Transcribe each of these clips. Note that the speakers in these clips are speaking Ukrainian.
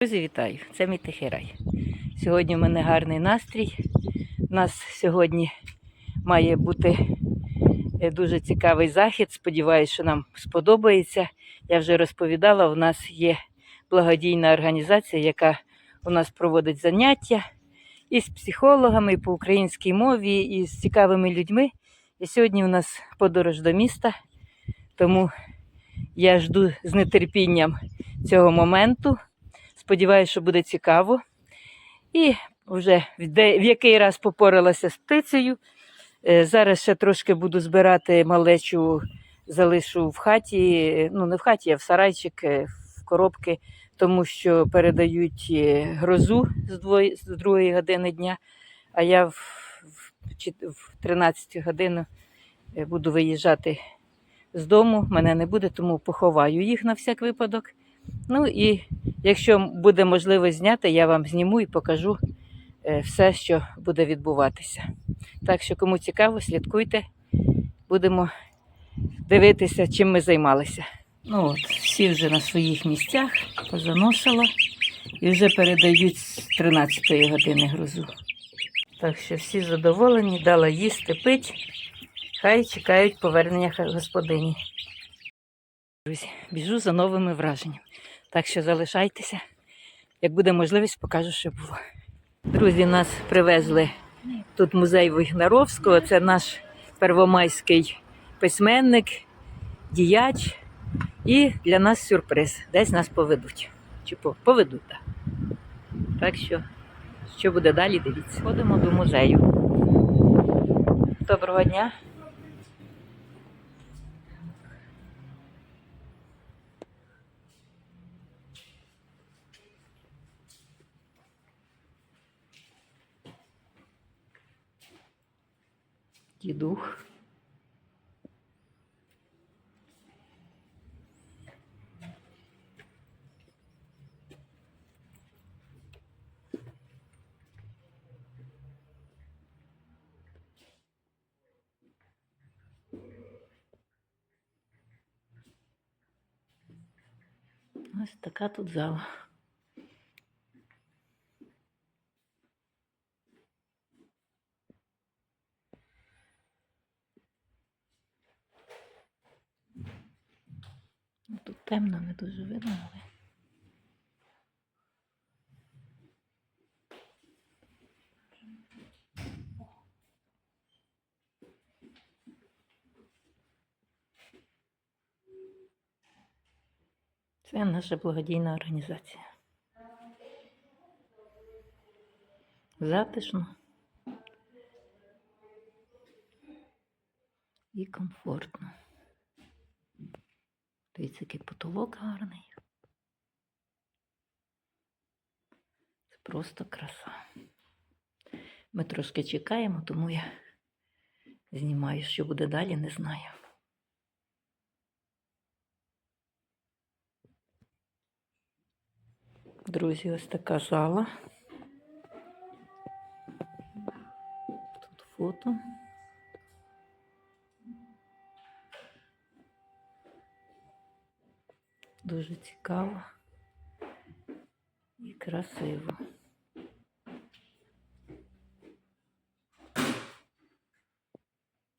Друзі, вітаю! Це мій тихий рай. Сьогодні в мене гарний настрій. У нас сьогодні має бути е, дуже цікавий захід. Сподіваюсь, що нам сподобається. Я вже розповідала, у нас є благодійна організація, яка у нас проводить заняття із психологами, і по українській мові, і з цікавими людьми. І сьогодні у нас подорож до міста, тому я жду з нетерпінням цього моменту. Сподіваюся, що буде цікаво. І вже в, який раз попоралася з птицею. Е, Зараз ще трошки буду збирати малечу, залишу в хаті, ну не в хаті, а в сарайчик, е, в коробки, тому що передають е, грозу з, двої, з другої години дня, а я в, в, в 13 годину буду виїжджати з дому. Мене не буде, тому поховаю їх на всяк випадок. Ну і якщо буде можливість зняти, я вам зніму і покажу е, все, що буде відбуватися. Так що, кому цікаво, слідкуйте, будемо дивитися, чим ми займалися. Ну от, всі вже на своїх місцях позаносила і вже передають з 13 години грузу. Так що всі задоволені, дала їсти, пить, хай чекають повернення господині. Друзі, біжу за новими враженнями. Так що залишайтеся. Як буде можливість, покажу, що було. Друзі, нас привезли тут музей Вигнаровського. Це наш первомайський письменник, діяч. І для нас сюрприз. Десь нас поведуть. Чи поведуть, так. Так що, що буде далі, дивіться. Ходимо до музею. Доброго дня. Дідух. Ось така тут зала. Ну, Тут темно, не дуже видно, але. Це наша благодійна організація. Затишно і комфортно. Дивіться, який потолок гарний. Це просто краса. Ми трошки чекаємо, тому я знімаю, що буде далі, не знаю. Друзі, ось така зала. Тут фото. Дуже цікаво і красиво.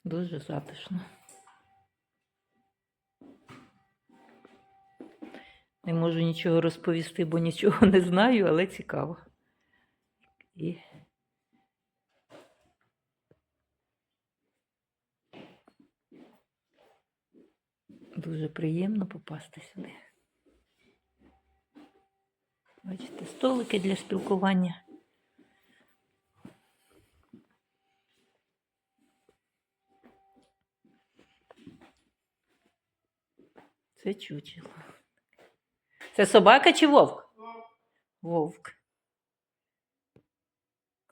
Дуже затишно. Не можу нічого розповісти, бо нічого не знаю, але цікаво. І дуже приємно попасти сюди. Бачите, столики для спілкування. Це чучело. Це собака чи вовк? Вовк.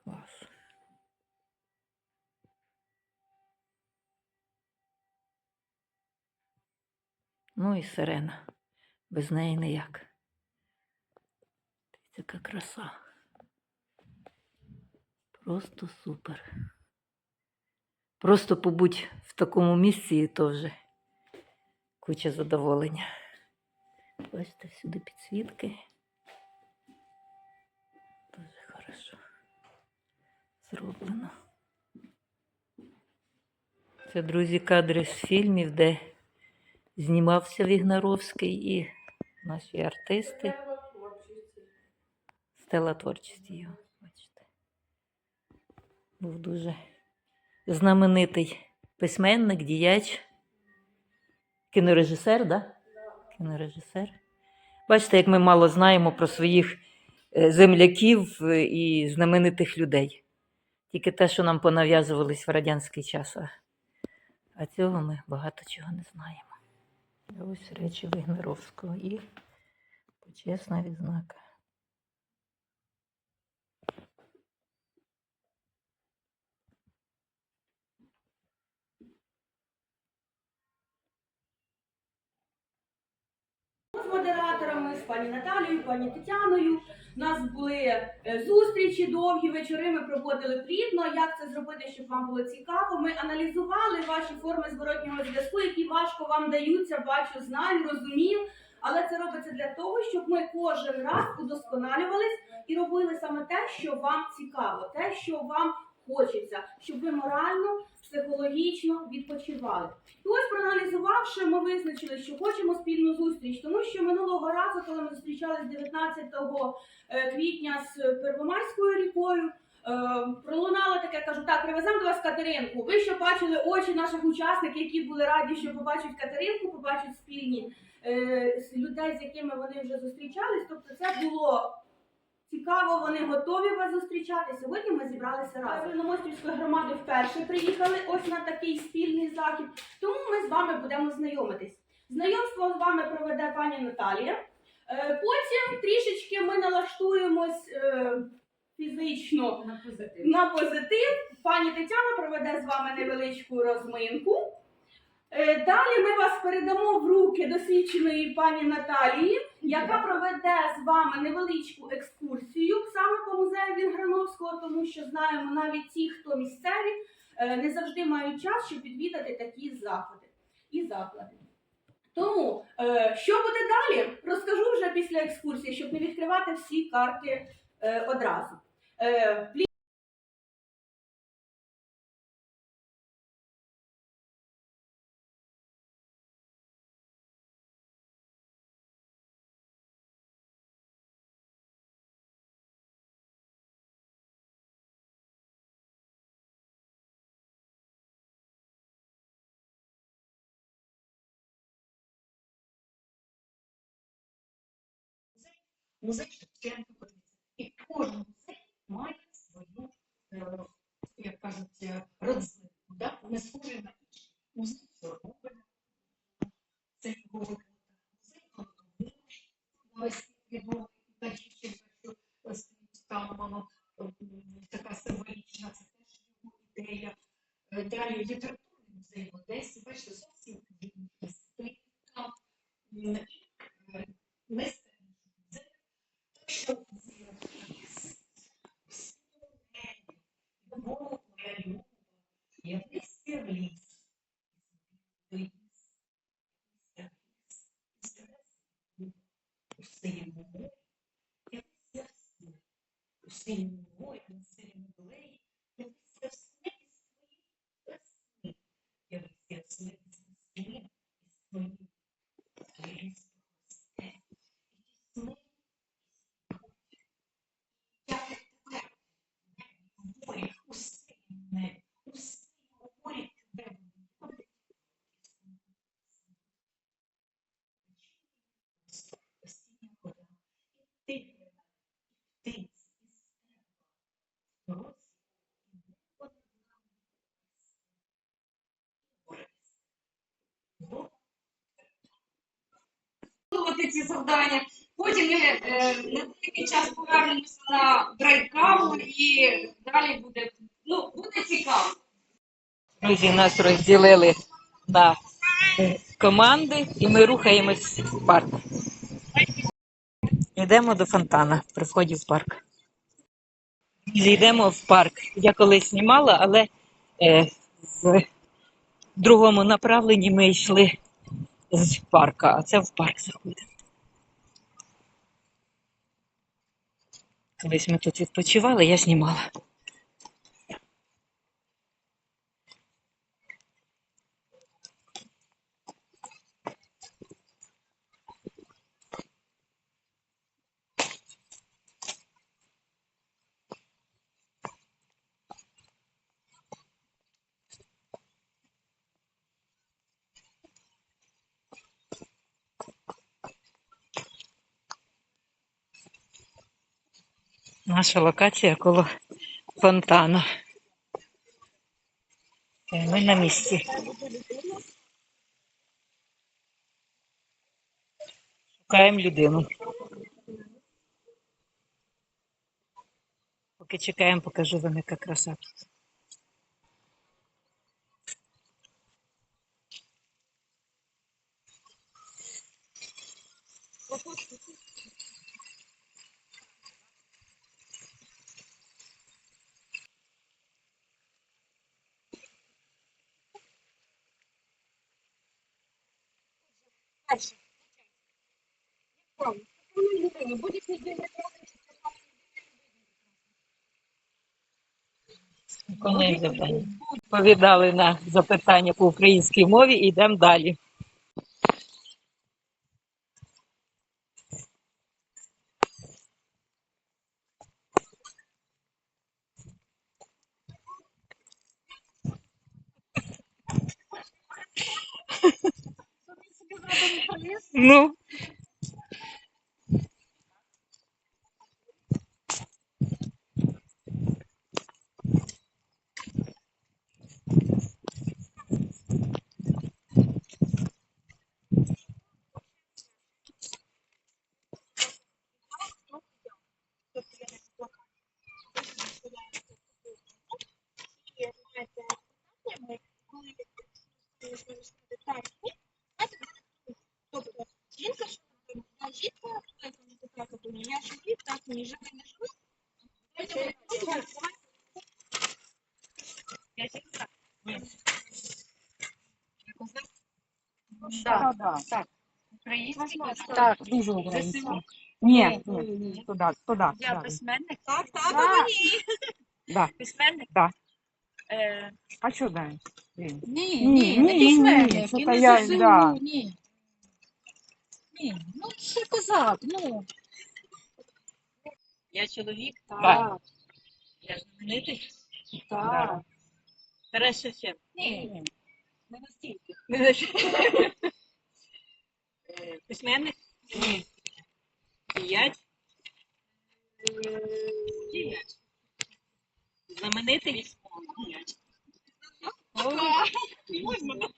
Клас. Ну і сирена. Без неї ніяк. Така краса. Просто супер. Просто побудь в такому місці і то вже куча задоволення. Бачите, всюди підсвітки. Дуже хорошо зроблено. Це, друзі, кадри з фільмів, де знімався Вігнаровський і наші артисти. Стела творчості його, бачите. Був дуже знаменитий письменник, діяч, кінорежисер, да? Кінорежисер. Бачите, як ми мало знаємо про своїх е, земляків е, і знаменитих людей. Тільки те, що нам понав'язувались в радянський час. А, цього ми багато чого не знаємо. Ось речі Вигнеровського і почесна відзнака. З модераторами, з пані Наталією, пані Тетяною. У нас були е, зустрічі довгі вечори. Ми проводили плідно. Як це зробити, щоб вам було цікаво? Ми аналізували ваші форми зворотнього зв'язку, які важко вам даються. Бачу, знаю, розумію. Але це робиться для того, щоб ми кожен раз удосконалювались і робили саме те, що вам цікаво, те, що вам хочеться, щоб ви морально, психологічно відпочивали. І ось проаналізувавши, ми визначили, що хочемо спільну зустріч, тому що минулого разу, коли ми зустрічалися 19 е, квітня з Первомайською рікою. е, Пролунало таке, кажу, так, привеземо до вас Катеринку. Ви що бачили очі наших учасників, які були раді, що побачать Катеринку, побачать спільні е, людей, з якими вони вже зустрічались. Тобто це було цікаво, вони готові вас зустрічати. Сьогодні ми зібралися разом. Чорномострівської громади вперше приїхали ось на такий спільний захід. Тому ми з вами будемо знайомитись. Знайомство з вами проведе пані Наталія. Е, Потім трішечки ми налаштуємось е, фізично На позитив. на позитив. Пані Тетяна проведе з вами невеличку розминку. Е, Далі ми вас передамо в руки досвідченої пані Наталії, яка проведе з вами невеличку екскурсію саме по музею Вінграновського, тому що знаємо навіть ті, хто місцеві, е, не завжди мають час, щоб відвідати такі заходи і заклади. Тому, е, що буде далі, розкажу вже після екскурсії, щоб не відкривати всі карти е, одразу. Е, Музей Шевченка. І кожен музей має свою, як кажуть, е, родзинку. Да? Не схожий на інші. Музей Чорнобиля, це його музей Антонини, ось відомий стоїть там така символічна, це теж його ідея. Е, Далі літературний музей в Одесі, бачите, зовсім інший стоїть там. М, і, е, Мистецький музей що виконувати ці завдання. Потім ми е, на деякий час повернемося на драйкаву і далі буде, ну, буде цікаво. Друзі, нас розділили на команди, і ми рухаємось в парк. Йдемо до фонтана при вході в парк. Йдемо в парк. Я колись знімала, але е, в другому направленні ми йшли з парка, а це в парк заходимо. Колись ми тут відпочивали, я знімала. Наша локація коло фонтану. Е, Ми на місці. Шукаємо людину. Поки чекаємо, покажу вам, яка краса. Тут. Виконуємо завдання. Повідали на запитання по українській мові йдемо далі. Ну, так, я так, ні, живий не живий. Так, так, так. Український Так, дуже українська. Ні, ні, туди, туди. Я письменник. Так, так, Да. а ні. Да. Письменник? Да. Е, А що далі? Ні, Ні, ні, не ні, ні, письменник, це і та не я- ЗСУ, да. ні. Ні, ну козак, ну. я чоловік. Так. Я знаменитий. Так. Тарас Шевченко. Ні, не настільки. Е, Письменник? Ні. Діяч? Діяч. Знаменитий? Діяч. О, можна.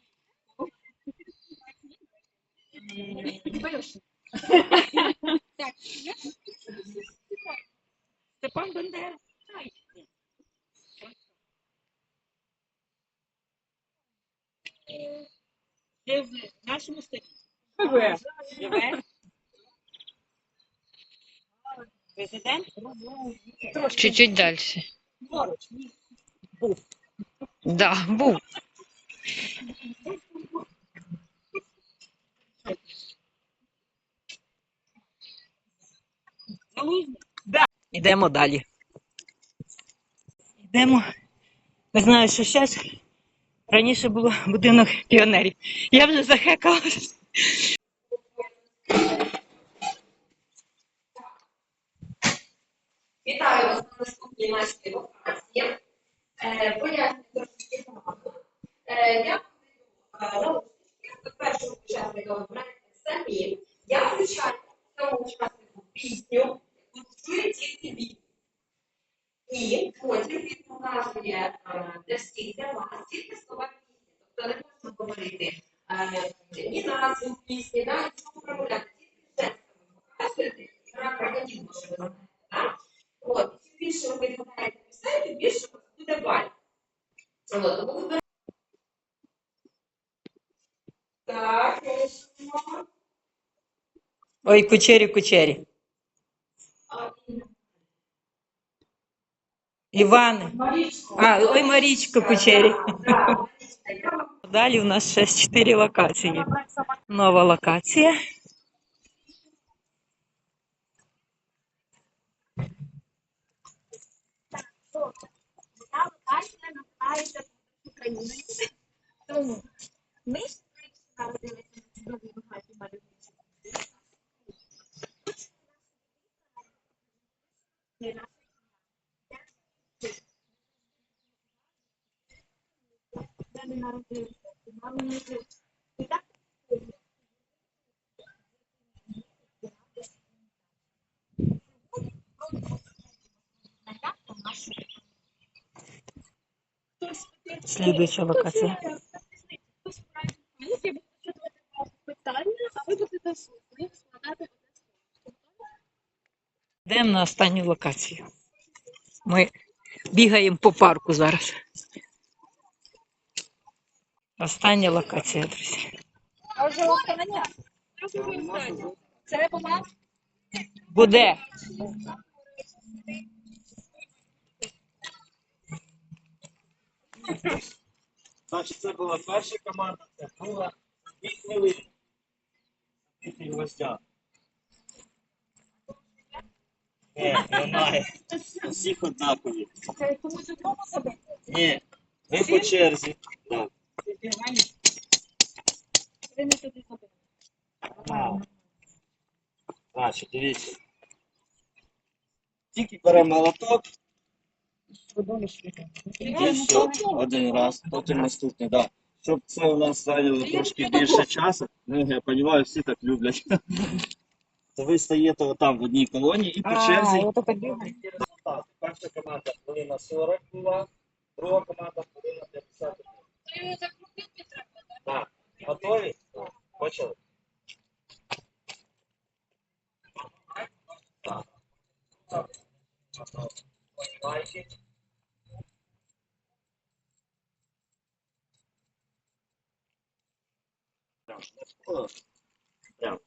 Так, Степан ні. Це в нашому. Живе. Живе? Президент? Чуть-чуть дальше. Був. Да, був. Йдемо далі. Йдемо. Не знаю, що зараз. Раніше було будинок піонерів. Я вже захекалась. Вітаю вас на наступній нашій локації. Е, Поясню трошки багато. Е, Я е, наушники до першого учасника вибираєте самі. Я включаю цьому учаснику пісню, яку тільки він. І потім він показує для всіх для вас тільки слова пісні. Тобто не можна говорити е, ні назву пісні, да, нічого промовляти, тільки жестами показуєте, і гра може ви знаєте, так? От, чим більше ви відгадаєте пісень, тим більше у вас буде баль. От, тому вибираємо. Так, пишемо. Ой, кучері, кучері. А, і- Іване. А, ой, Марічко, кучері. Далі у нас ще 4 локації. Нова локація. не народився, і мама не. І так Слідуюча локація. Йдемо на останню локацію. Ми бігаємо по парку зараз. Остання локація, друзі. А вже остання. Це була Буде. Значить, це була перша команда, це друга і хвилини. Гвоздя. Ні, немає. У всіх однакові. комусь одному забити. Ні, ви по черзі. Так. Ви не туди забили. Значить, дивіться. Тільки беремо молоток. І все, один раз, потім наступний, так. Да. Щоб це у нас зайняло трошки більше часу, ну я розумію, всі так люблять. То ви стаєте отам в одній колоні і по черзі. Так, перша команда хвилина 40 була, друга команда хвилина 50. Так, готові? Почали. Так. Так. Лайки. Так. О, так.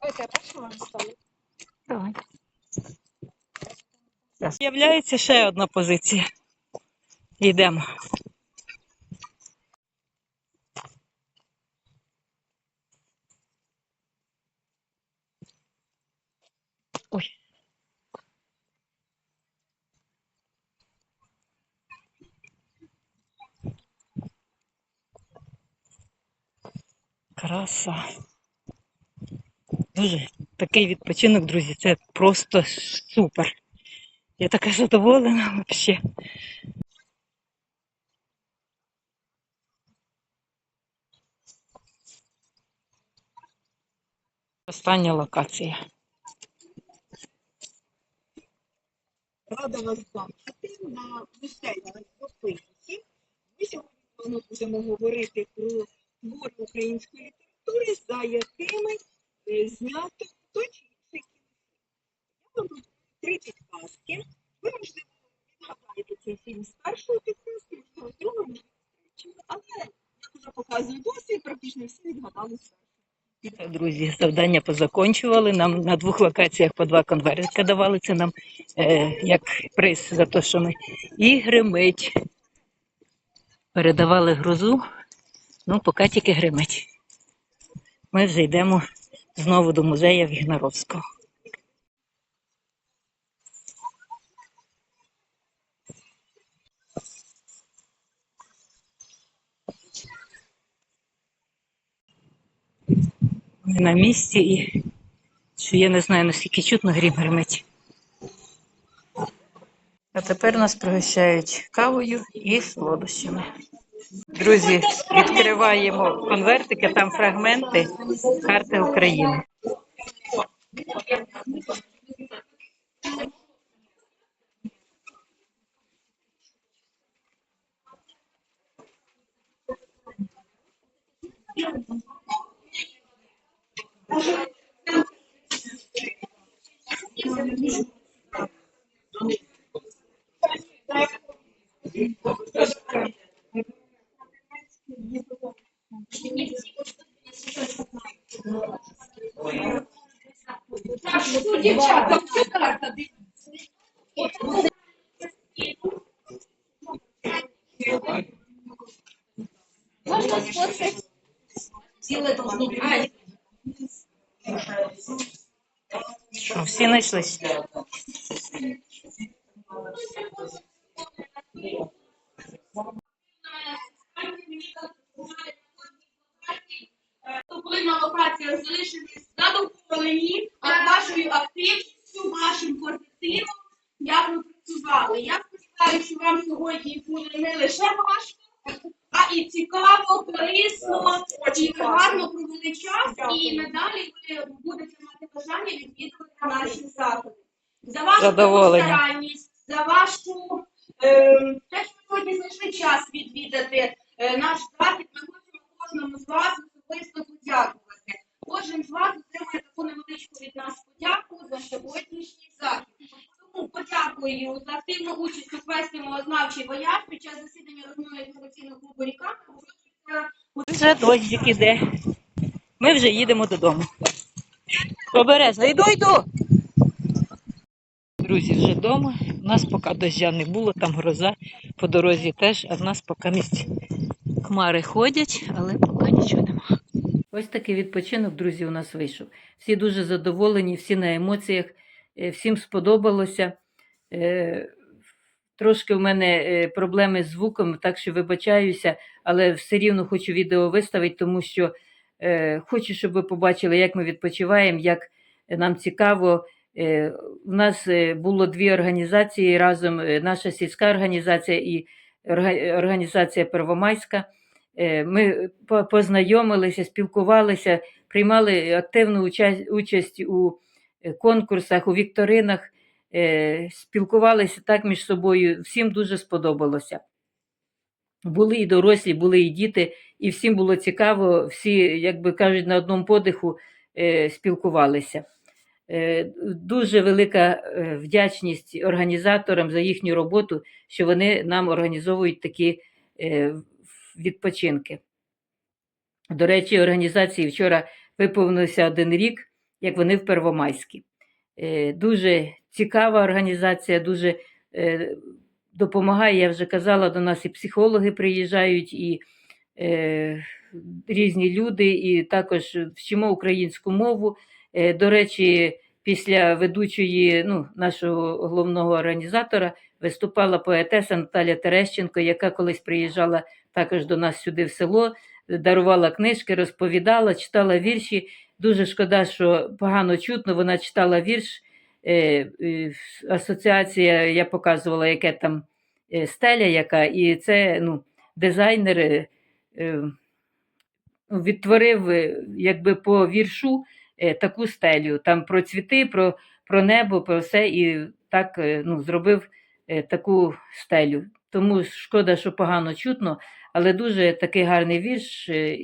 Давайте перше вам ставлю. Давай. З'являється ще одна позиція. Йдемо. Краса. Дуже такий відпочинок, друзі, це просто супер. Я така задоволена взагалі. Остання локація. Рада вас бачити на веселій. Ми сьогодні будемо говорити про твори української літератури, за якими е, знято той чи інший кінофільм. Я вам пропоную три підказки. Ви, можливо, відгадаєте цей фільм з першої підказки, можливо, з другої, можливо, з третьої. Але, як вже показує досвід, практично всі відгадали з першої. Друзі, завдання позакончували. Нам на двох локаціях по два конвертика давали. Це нам е, як приз за те, що ми і гримить. Передавали грузу, ну поки тільки гримить. Ми вже йдемо знову до музею Вігнаровського. Ми на місці і що я не знаю, наскільки чутно грім гримить. А тепер нас пригощають кавою і солодощами. Друзі, відкриваємо конвертики, там фрагменти карти України. Дівчата, що карта? Можна сфоткати. Ціле должно бути. Що, всі знайшлись? коли на локаціях залишились задоволені вашою активністю, вашим колективом, як ви працювали. Я сподіваюся, що вам сьогодні буде не лише важко, а і цікаво, корисно, і ви гарно провели час, і надалі ви будете мати бажання відвідувати наші заходи. За вашу Задоволення. за вашу Ем, Те, що сьогодні знайшли час відвідати е, наш захід, ми хочемо кожному з вас особисто подякувати. Кожен з вас отримує таку невеличку від нас подяку за сьогоднішній захід. Тому подякую за активну участь у квесті мовознавчий вояж під час засідання розмови інформаційного клубу Ріка. Вже дощик іде. Ми вже їдемо додому. Обережно, йду, йду. Друзі, вже вдома. У нас поки дождя не було, там гроза по дорозі теж, а в нас поки місць хмари ходять, але поки нічого нема. Ось такий відпочинок, друзі, у нас вийшов. Всі дуже задоволені, всі на емоціях, е, всім сподобалося. Е, Трошки в мене е, проблеми з звуком, так що вибачаюся, але все рівно хочу відео виставити, тому що хочу, щоб ви побачили, як ми відпочиваємо, як нам цікаво. Е, У нас е, було дві організації разом: е, наша сільська організація і організація Первомайська. Е, Ми познайомилися, спілкувалися, приймали активну участь у е, конкурсах, у вікторинах, е, спілкувалися так між собою. Всім дуже сподобалося. Були і дорослі, були і діти, і всім було цікаво, всі, як би кажуть, на одному подиху е, спілкувалися. Е, Дуже велика е, вдячність організаторам за їхню роботу, що вони нам організовують такі е, відпочинки. До речі, організації вчора виповнився один рік, як вони в Первомайській. Дуже цікава організація, дуже допомагає. Я вже казала, до нас і психологи приїжджають, і різні люди, і також вчимо українську мову. Е, До речі, після ведучої ну, нашого головного організатора виступала поетеса Наталя Терещенко, яка колись приїжджала також до нас сюди в село, дарувала книжки, розповідала, читала вірші. Дуже шкода, що погано чутно. Вона читала вірш. е, е, Асоціація, я показувала, яке там стеля, яка, і це ну, дизайнер відтворив якби по віршу таку стелю. Там про цвіти, про, про небо, про все, і так е, ну, зробив е, таку стелю. Тому шкода, що погано чутно, але дуже такий гарний вірш. е,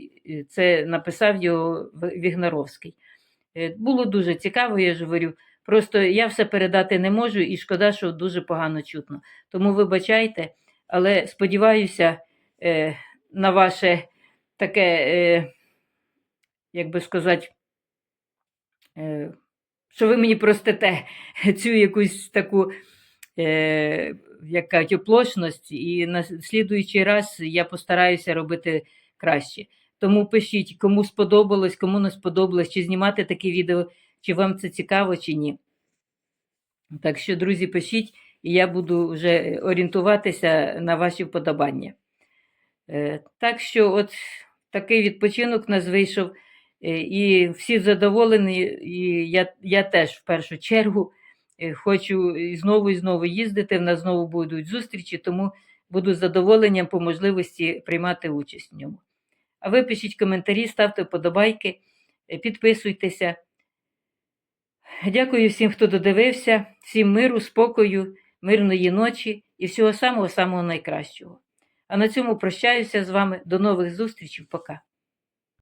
Це написав його Вігнаровський. Е, Було дуже цікаво, я ж говорю. Просто я все передати не можу, і шкода, що дуже погано чутно. Тому вибачайте, але сподіваюся е, на ваше таке, е, як би сказати, е, що ви мені простите цю якусь таку, е, як кажуть, оплошність, і на слідуючий раз я постараюся робити краще. Тому пишіть, кому сподобалось, кому не сподобалось, чи знімати такі відео, чи вам це цікаво, чи ні. Так що, друзі, пишіть, і я буду вже орієнтуватися на ваші вподобання. Е, Так що, от такий відпочинок у нас вийшов, е, і всі задоволені, і я, я теж в першу чергу е, хочу знову і знову їздити. В нас знову будуть зустрічі, тому буду задоволенням по можливості приймати участь в ньому. А ви пишіть коментарі, ставте вподобайки, е, підписуйтеся. Дякую всім, хто додивився, всім миру, спокою, мирної ночі і всього самого самого найкращого. А на цьому прощаюся з вами. До нових зустрічей. Пока.